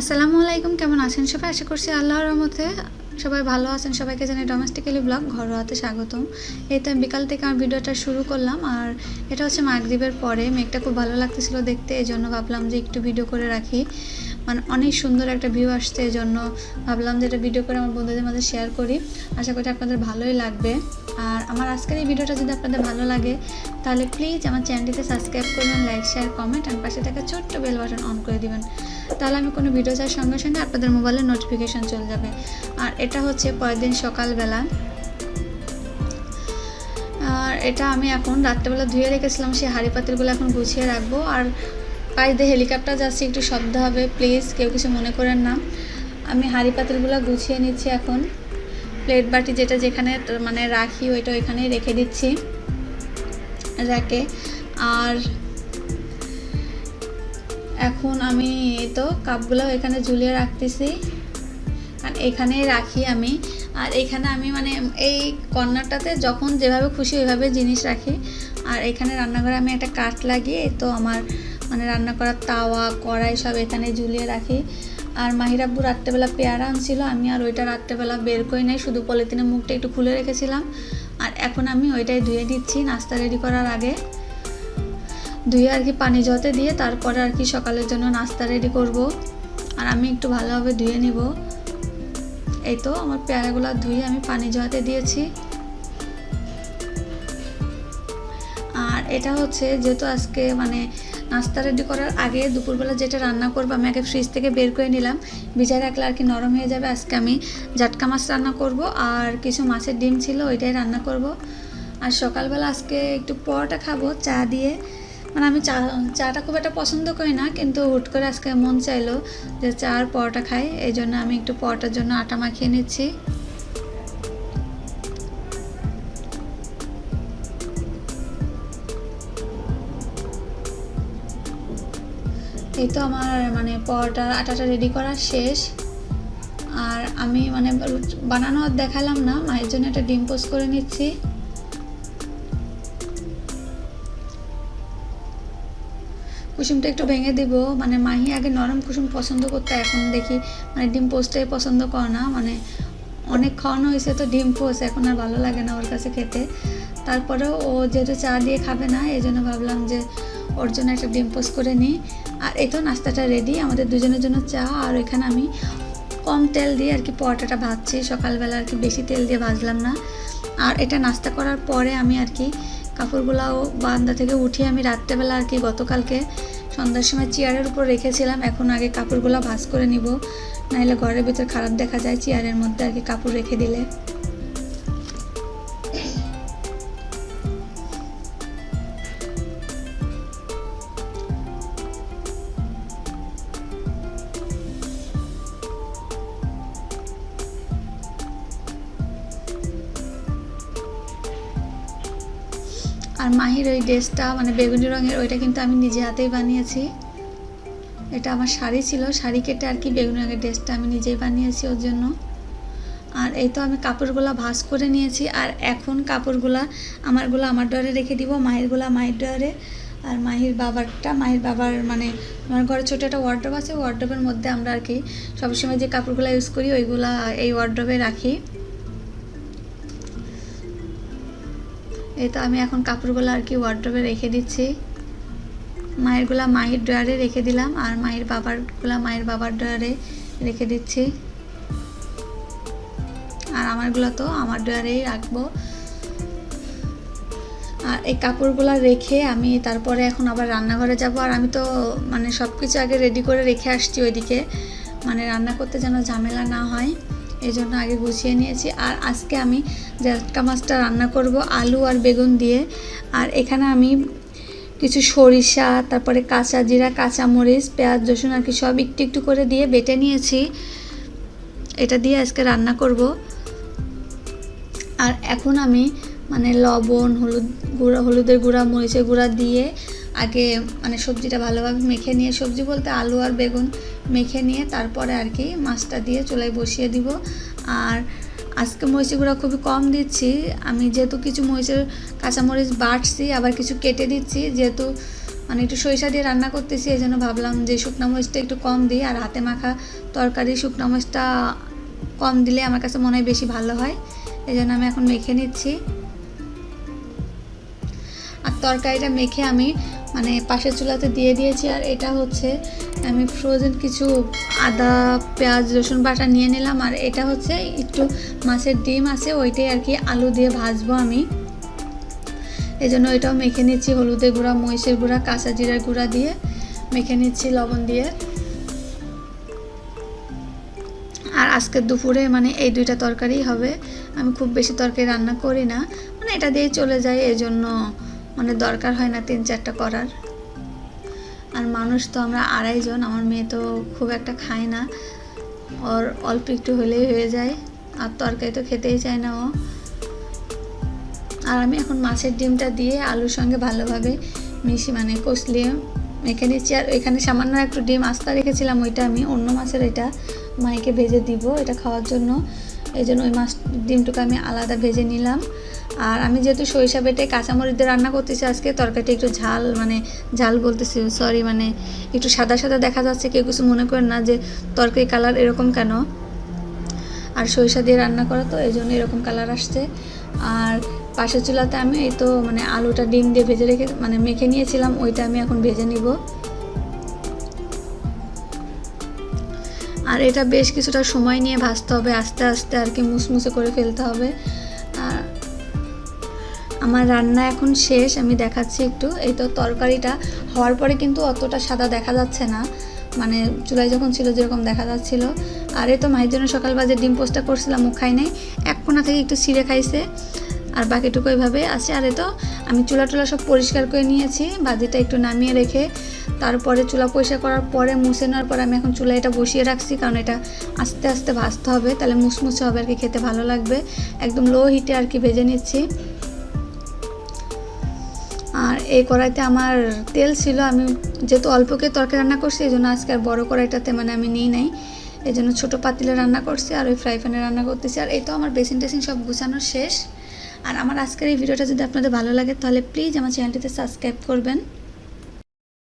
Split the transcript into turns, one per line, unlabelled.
আসসালামু আলাইকুম, কেমন আছেন সবাই? আশা করছি আল্লাহর রহমতে সবাই ভালো আছেন। সবাইকে জানাই ডোমেস্টিক্যালি ব্লগ ঘরোয়াতে স্বাগতম। এই তো আমি বিকাল থেকে আমার ভিডিওটা শুরু করলাম, আর এটা হচ্ছে মাগরিবের পরে। মেঘটা খুব ভালো লাগতেছিল দেখতে এই জন্য ভাবলাম যে একটু ভিডিও করে রাখি। মানে অনেক সুন্দর একটা ভিউ আসছে এই জন্য ভাবলাম যে এটা ভিডিও করে আমার বন্ধুদের মাঝে শেয়ার করি। আশা করি আপনাদের ভালোই লাগবে। আর আমার আজকের এই ভিডিওটা যদি আপনাদের ভালো লাগে, তাহলে প্লিজ আমার চ্যানেলটিতে সাবস্ক্রাইব করবেন লাইক শেয়ার কমেন্ট আর পাশে থাকা ছোট্ট বেল বাটন অন করে দিবেন। তাহলে আমি কোনো ভিডিও চার সঙ্গে সঙ্গে আপনাদের মোবাইলে নোটিফিকেশান চলে যাবে। আর এটা হচ্ছে পরের দিন সকালবেলা। আর এটা আমি এখন রাত্রেবেলা ধুয়ে রেখেছিলাম, সেই হাঁড়ি পাতিলগুলো এখন গুছিয়ে রাখব। আর পাশ দিয়ে হেলিকপ্টার যাচ্ছে, একটু শব্দ হবে প্লিজ কেউ কিছু মনে করেন না। আমি হাঁড়ি পাতিলগুলো গুছিয়ে নিচ্ছি এখন। প্লেট বাটি যেটা যেখানে মানে রাখি, ওইটা ওইখানেই রেখে দিচ্ছি। র্যাকে। আর এখন আমি তো কাপগুলো এখানে ঝুলিয়ে রাখতেছি। আর এখানেই রাখি আমি। আর এখানে আমি মানে এই কর্নারটাতে যখন যেভাবে খুশি ওইভাবে জিনিস রাখি। আর এখানে রান্নাঘরে আমি একটা কাঠ লাগিয়ে তো আমার মানে রান্না করার তাওয়া, কড়াই সব এখানে ঝুলিয়ে রাখি। আর মাহিরাব্বু রাত্রেবেলা পেয়ারা আনছিল, আমি আর ওইটা রাত্রেবেলা বের করি নাই, শুধু পলিথিনের মুখটা একটু খুলে রেখেছিলাম। আর এখন আমি ওইটাই ধুয়ে দিচ্ছি, নাস্তা রেডি করার আগে। ধুয়ে আর কি পানি জতে দিয়ে তারপরে আর কি সকালের জন্য নাস্তা রেডি করব। আর আমি একটু ভালোভাবে ধুয়ে নিব। এই তো আমার পেয়ারাগুলো ধুয়ে আমি পানি জোয়াতে দিয়েছি। আর এটা হচ্ছে যেহেতু আজকে মানে নাস্তা রেডি করার আগে দুপুরবেলা যেটা রান্না করব, আমি আগে ফ্রিজ থেকে বের করে নিলাম। ভিজায় রাখলে আর কি নরম হয়ে যাবে। আজকে আমি জাটকা মাছ রান্না করব আর কিছু মাছের ডিম ছিল ওইটাই রান্না করব। আর সকালবেলা আজকে একটু পরোটা খাব, চা দিয়ে। মানে আমি চা, চাটা খুব একটা পছন্দ করি না, কিন্তু হুট করে আজকে মন চাইলো যে চা আর পরোটা খাই, এই জন্য আমি একটু পরোটার জন্য আটা মাখিয়ে নিচ্ছি। এই তো আমার মানে পরোটার আটাটা রেডি করা শেষ। আর আমি মানে বানানো দেখালাম না, মায়ের জন্য একটা ডিম পোস্ট করে নিচ্ছি। কুসুমটা একটু ভেঙে দিব। মানে মাহি আগে নরম কুসুম পছন্দ করতে, এখন দেখি মানে ডিম পোস্টটাই পছন্দ করে না। মানে অনেক খাওয়ানো হয়েছে তো ডিম পোস্ট, এখন আর ভালো লাগে না ওর কাছে খেতে। তারপরেও ও যেহেতু চা দিয়ে খাবে না, এই জন্য ভাবলাম যে ওর জন্য একটা ডিম পোস্ট করে নিই। আর এই তো নাস্তাটা রেডি আমাদের দুজনের জন্য চা। আর এখানে আমি কম তেল দিয়ে আর কি পরোটাটা ভাজছি। সকালবেলা আর কি বেশি তেল দিয়ে ভাজলাম না। আর এটা নাস্তা করার পরে আমি আর কি কাপড়গুলাও বান্দা থেকে উঠিয়ে আমি রাত্রেবেলা আর কি গতকালকে সন্ধ্যার সময় চেয়ারের উপর রেখেছিলাম। এখন আগে কাপড়গুলো ভাজ করে নিব নাহলে ঘরের ভিতর খারাপ দেখা যায় চেয়ারের মধ্যে আর কি কাপড় রেখে দিলে। আর মাহির ওই ড্রেসটা মানে বেগুনি রঙের, ওইটা কিন্তু আমি নিজে হাতেই বানিয়েছি। এটা আমার শাড়ি ছিল, শাড়ি কেটে আর কি বেগুনি রঙের ড্রেসটা আমি নিজেই বানিয়েছি ওর জন্য। আর এই তো আমি কাপড়গুলো ভাঁজ করে নিয়েছি, আর এখন কাপড়গুলা আমারগুলো আমার ডয়ারে রেখে দিব, মাহিরগুলা মাহির ডয়ারে আর মাহির বাবারটা, মাহির বাবার মানে আমার ঘরে ছোটো একটা ওয়ার্ড্রপ আছে ওয়ার্ড্রপের মধ্যে আমরা আর কি সবসময় যে কাপড়গুলো ইউজ করি, ওইগুলা এই ওয়ার্ড্রপে রাখি। এই তো আমি এখন কাপড়গুলো আর কি ওয়ার্ড্রপে রেখে দিচ্ছি। মায়েরগুলা মায়ের ড্রয়ারে রেখে দিলাম আর মায়ের বাবারগুলা মায়ের বাবার ড্রয়ারে রেখে দিচ্ছি। আর আমারগুলো তো আমার ড্রয়ারেই রাখব। আর এই কাপড়গুলো রেখে আমি তারপরে এখন আবার রান্নাঘরে যাব। আর আমি তো মানে সব কিছু আগে রেডি করে রেখে আসছি ওইদিকে। মানে রান্না করতে যেন ঝামেলা না হয়। এই জন্য আগে গুছিয়ে নিয়েছি। আর আজকে আমি জাটকা মাছটা রান্না করব আলু আর বেগুন দিয়ে। আর এখানে আমি কিছু সরিষা, তারপরে কাঁচা জিরা কাঁচামরিচ পেঁয়াজ, রসুন আর কি সব একটু একটু করে দিয়ে বেটে নিয়েছি। এটা দিয়ে আজকে রান্না করব। আর এখন আমি মানে লবণ, হলুদ গুঁড়া, হলুদের গুঁড়া, মরিচের গুঁড়া দিয়ে আগে মানে সবজিটা ভালোভাবে মেখে নিয়ে সবজি বলতে আলু আর বেগুন মেখে নিয়ে তারপরে আর কি মাছটা দিয়ে চুলায় বসিয়ে দিব। আর আজকে মরিচের গুঁড়া খুবই কম দিচ্ছি। আমি যেহেতু কিছু মরিচের কাঁচামরিচ বাটছি, আবার কিছু কেটে দিচ্ছি। যেহেতু মানে একটু সরিষা দিয়ে রান্না করতেছি, এই জন্য ভাবলাম যে শুকনো মরিচটা একটু কম দিই। আর হাতে মাখা তরকারি শুকনো মরিচটা কম দিলে আমার কাছে মনে হয় বেশি ভালো হয়। এই জন্য আমি এখন মেখে নিচ্ছি। আর তরকারিটা মেখে আমি মানে পাশের চুলাতে দিয়ে দিয়েছি, আর এটা হচ্ছে আমি ফ্রোজেন কিছু আদা, পেঁয়াজ, রসুন বাটা নিয়ে নিলাম, আর এটা হচ্ছে একটু মাছের ডিম আছে, ওইটাই আর কি আলু দিয়ে ভাজবো আমি। এই জন্য ওইটাও মেখে নিচ্ছি, হলুদের গুঁড়া, মহিষের গুঁড়া, কাঁচা জিরার গুঁড়া দিয়ে মেখে নিচ্ছি লবণ দিয়ে। আর আজকের দুপুরে মানে এই দুইটা তরকারি হবে, আমি খুব বেশি তরকারি রান্না করি না মানে এটা দিয়ে চলে যায় এই জন্য মানে দরকার হয় না তিন চারটা করার। আর মানুষ তো আমরা আড়াইজন আমার মেয়ে তো খুব একটা খায় না। ওর অল্প একটু হলেই হয়ে যায়, আর তরকারি তো খেতেই চায় না ও। আর আমি এখন মাছের ডিমটা দিয়ে আলুর সঙ্গে ভালোভাবে মিশি মানে কষলিয়ে মেখে নিচ্ছি। আর এখানে সামান্য একটু ডিম আস্তা রেখেছিলাম, ওইটা আমি অন্য মাছের এটা মাইকে ভেজে দিব, এটা খাওয়ার জন্য। এই জন্য ওই মাছ ডিমটুকু আমি আলাদা ভেজে নিলাম। আর আমি যেহেতু সরিষা বেটে কাঁচামরিচ দিয়ে রান্না করতেছি আজকে, তরকারিটা একটু ঝাল মানে ঝাল বলতেছি সরি মানে একটু সাদা সাদা দেখা যাচ্ছে, কেউ কিছু মনে করেন না যে তরকারি কালার এরকম কেন। আর সরিষা দিয়ে রান্না করা তো এই জন্য এরকম কালার আসছে। আর পাশের চুলাতে আমি এই তো মানে আলুটা ডিম দিয়ে ভেজে রেখে মানে মেখে নিয়েছিলাম, ওইটা আমি এখন ভেজে নিব। আর এটা বেশ কিছুটা সময় নিয়ে ভাজতে হবে, আস্তে আস্তে আর কি মুসমুসে করে ফেলতে হবে। আর আমার রান্না এখন শেষ, আমি দেখাচ্ছি একটু। এই তো তরকারিটা হওয়ার পরে কিন্তু অতটা সাদা দেখা যাচ্ছে না। মানে চুলায় যখন ছিল যেরকম দেখা যাচ্ছিল। আর এই তো মায়ের জন্য সকাল বাজে ডিম পোস্টটা করছিলাম, ও খাই নাই। এক কোনা থেকে একটু ছিঁড়ে খাইছে। আর বাকিটুকু এইভাবে আছে। আর এই তো আমি চুলা টুলা সব পরিষ্কার করে নিয়েছি। ভাজিটা একটু নামিয়ে রেখে তারপরে চুলা পয়সা করার পরে মুছে নেওয়ার পরে আমি এখন চুলা এটা বসিয়ে রাখছি, কারণ এটা আস্তে আস্তে ভাজতে হবে, তাহলে মুসমুসে হবে আর কি, খেতে ভালো লাগবে। একদম লো হিটে আর কি ভেজে নিচ্ছি। আর এই কড়াইতে আমার তেল ছিল, আমি যেহেতু অল্পকে তরকারি রান্না করছি, এই জন্য আজকে আর বড়ো কড়াইটাতে মানে আমি নিই নাই। এই জন্য ছোটো পাতিলে রান্না করছি আর ওই ফ্রাই প্যানে রান্না করতেছি। আর এই তো আমার বেসিন টেসিন সব গুছানো শেষ। আর আমার আজকের এই ভিডিওটা যদি আপনাদের ভালো লাগে, তাহলে প্লিজ আমার চ্যানেলটিতে সাবস্ক্রাইব করবেন।